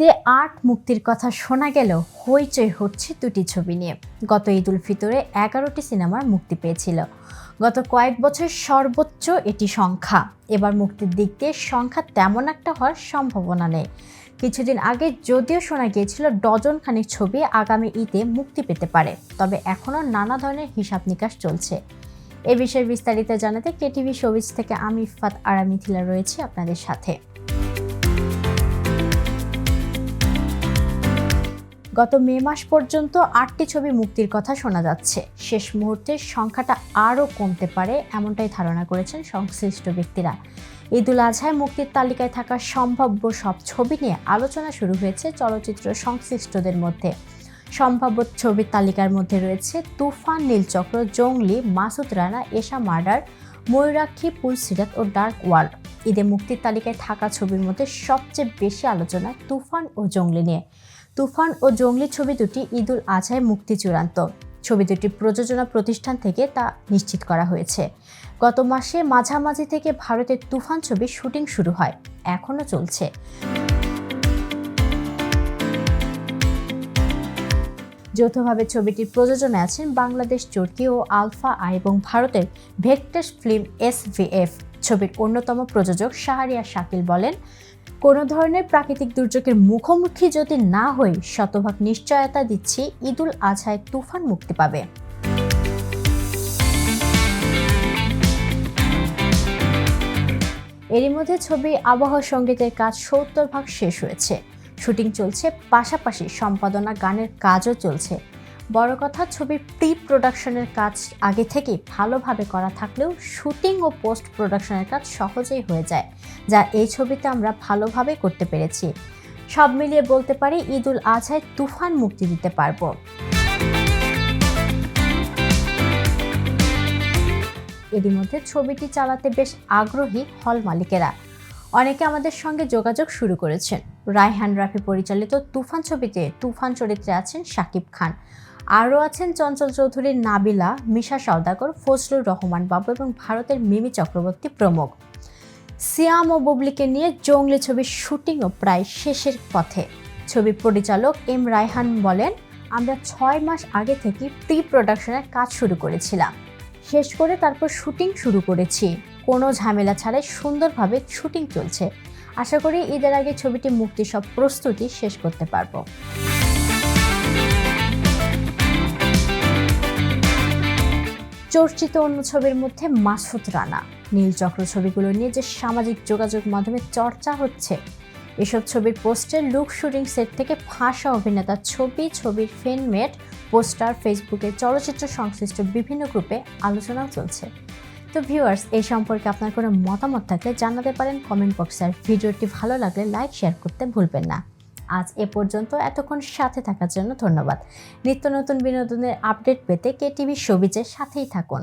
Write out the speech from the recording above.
ঈদে আট মুক্তির কথা শোনা গেল হইচই হচ্ছে দুটি ছবি নিয়ে। গত ঈদ উল ফিতরে এগারোটি সিনেমার মুক্তি পেয়েছিল। গত কয়েক বছর সর্বোচ্চ এটি সংখ্যা। এবার মুক্তির দিক দিয়ে সংখ্যা তেমন একটা হওয়ার সম্ভাবনা নেই। কিছুদিন আগে যদিও শোনা গিয়েছিল ডজন খানিক ছবি আগামী ঈদে মুক্তি পেতে পারে, তবে এখনও নানা ধরনের হিসাব নিকাশ চলছে। এ বিষয়ে বিস্তারিত জানাতে কেটিভি শোবিজ থেকে আমি ইফাত আরামিথিলা রয়েছে আপনাদের সাথে। গত মে মাস পর্যন্ত আটটি ছবি মুক্তির কথা শোনা যাচ্ছে। শেষ মুহূর্তে সংখ্যাটা আরও কমতে পারে এমনটাই ধারণা করেছেন সংশ্লিষ্ট ব্যক্তিরা। ঈদুল আজহায় মুক্তির তালিকায় থাকা সম্ভাব্য সব ছবি নিয়ে আলোচনা শুরু হয়েছে চলচ্চিত্র সংশ্লিষ্টদের মধ্যে। সম্ভাব্য ছবির তালিকার মধ্যে রয়েছে তুফান, নীলচক্র, জঙ্গলি, মাসুদ রানা, এশা মার্ডার, ময়ূরাক্ষী, পুলসিরাত ও ডার্ক ওয়ার্ল্ড। ঈদে মুক্তির তালিকায় থাকা ছবির মধ্যে সবচেয়ে বেশি আলোচনা তুফান ও জঙ্গলি নিয়ে। তুফান ও জঙ্গলি ছবি দুটি ঈদুল আজহায় মুক্তি চূড়ান্ত। ছবি দুটি প্রযোজনা প্রতিষ্ঠান থেকে তা নিশ্চিত করা হয়েছে। গত মাসে মাঝামাঝি থেকে ভারতের তুফান ছবির শুটিং শুরু হয়। এখনও চলছে। যৌথভাবে ছবিটির প্রযোজনায় আছেন বাংলাদেশ চরকি ও আলফা আই এবং ভারতের ভেক্টাস ফিল্ম এসভিএফ ছবির অন্যতম প্রযোজক শাহরিয়ার শাকিল বলেন, কোনো ধরনের প্রাকৃতিক দুর্যোগের মুখোমুখি যদি না হই, শতভাগ নিশ্চয়তা দিচ্ছি ঈদুল আজহায় তুফান মুক্তি পাবে। এরই মধ্যে ছবি আবহাওয়া সঙ্গীতের কাজ সত্তর ভাগ শেষ হয়েছে। শুটিং চলছে পাশাপাশি সম্পাদনা গানের কাজও চলছে। বড় কথা, ছবির প্রি প্রোডাকশনের কাজ আগে থেকে ভালোভাবে করা থাকলেও শুটিং ও পোস্ট প্রোডাকশনের কাজ সহজেই হয়ে যায়, যা এই ছবিতে আমরা ভালোভাবে করতে পেরেছি। সব মিলিয়ে বলতে পারি, ঈদুল আজহায় তুফান মুক্তি দিতে পারব। এরই মধ্যে ছবিটি চালাতে বেশ আগ্রহী হল মালিকেরা। অনেকে আমাদের সঙ্গে যোগাযোগ শুরু করেছেন। রায়হান রাফি পরিচালিত তুফান ছবিতে তুফান চরিত্রে আছেন শাকিব খান। আরও আছেন চঞ্চল চৌধুরীর নাবিলা, মিশা সওদাগর, ফজলুর রহমান বাবু এবং ভারতের মিমি চক্রবর্তী প্রমুখ। সিয়াম ও বুবলিকে নিয়ে জঙ্গলি ছবির শুটিংও প্রায় শেষের পথে। ছবি পরিচালক এম রায়হান বলেন, আমরা ছয় মাস আগে থেকে প্রি প্রোডাকশনের কাজ শুরু করেছিলাম। শেষ করে তারপর শুটিং শুরু করেছি। কোনো ঝামেলা ছাড়াই সুন্দরভাবে শুটিং চলছে। আশা করি ঈদের আগে ছবিটি মুক্তির সব প্রস্তুতি শেষ করতে পারব। চর্চিত অন্য ছবির মধ্যে মাসুদ রানা। নীলচক্র ছবিগুলো নিয়ে যে সামাজিক যোগাযোগ মাধ্যমে চর্চা হচ্ছে, এসব ছবির পোস্টের লুক শুটিং সেট থেকে ফাঁসা অভিনেতার ছবি, ছবির ফেনমেট পোস্টার, ফেসবুকে চলচ্চিত্র সংশ্লিষ্ট বিভিন্ন গ্রুপে আলোচনাও চলছে। তো ভিউয়ার্স এই সম্পর্কে আপনার কোনো মতামত থাকলে জানাতে পারেন কমেন্ট বক্সে। আর ভিডিওটি ভালো লাগলে লাইক শেয়ার করতে ভুলবেন না। আজ এ পর্যন্ত এতক্ষণ সাথে থাকার জন্য ধন্যবাদ। নিত্য নতুন বিনোদনের আপডেট পেতে কে টিভি সবিজের সাথেই থাকুন।